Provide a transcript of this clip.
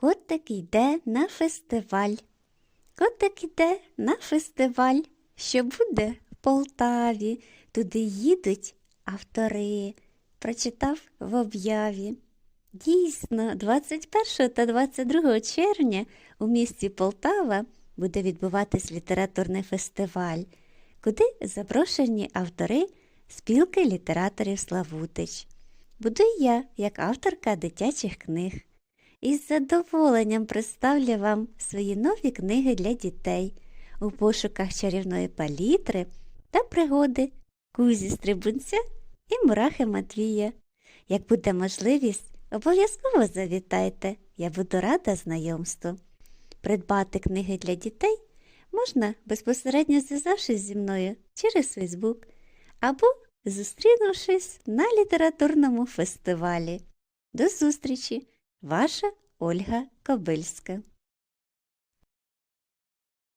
Котик йде на фестиваль. Котик йде на фестиваль, що буде в Полтаві. Туди їдуть автори. Прочитав в об'яві. Дійсно, 21 та 22 червня у місті Полтава буде відбуватись літературний фестиваль, куди запрошені автори спілки літераторів Славутич. Буду я, як авторка дитячих книг. Із задоволенням представлю вам свої нові книги для дітей у пошуках чарівної палітри та пригоди Кузі Стрибунця і Мурахи Матвія. Як буде можливість, обов'язково завітайте, я буду рада знайомству. Придбати книги для дітей можна безпосередньо зв'язавшись зі мною через Фейсбук або зустрінувшись на літературному фестивалі. До зустрічі! Ваша Ольга Кобильська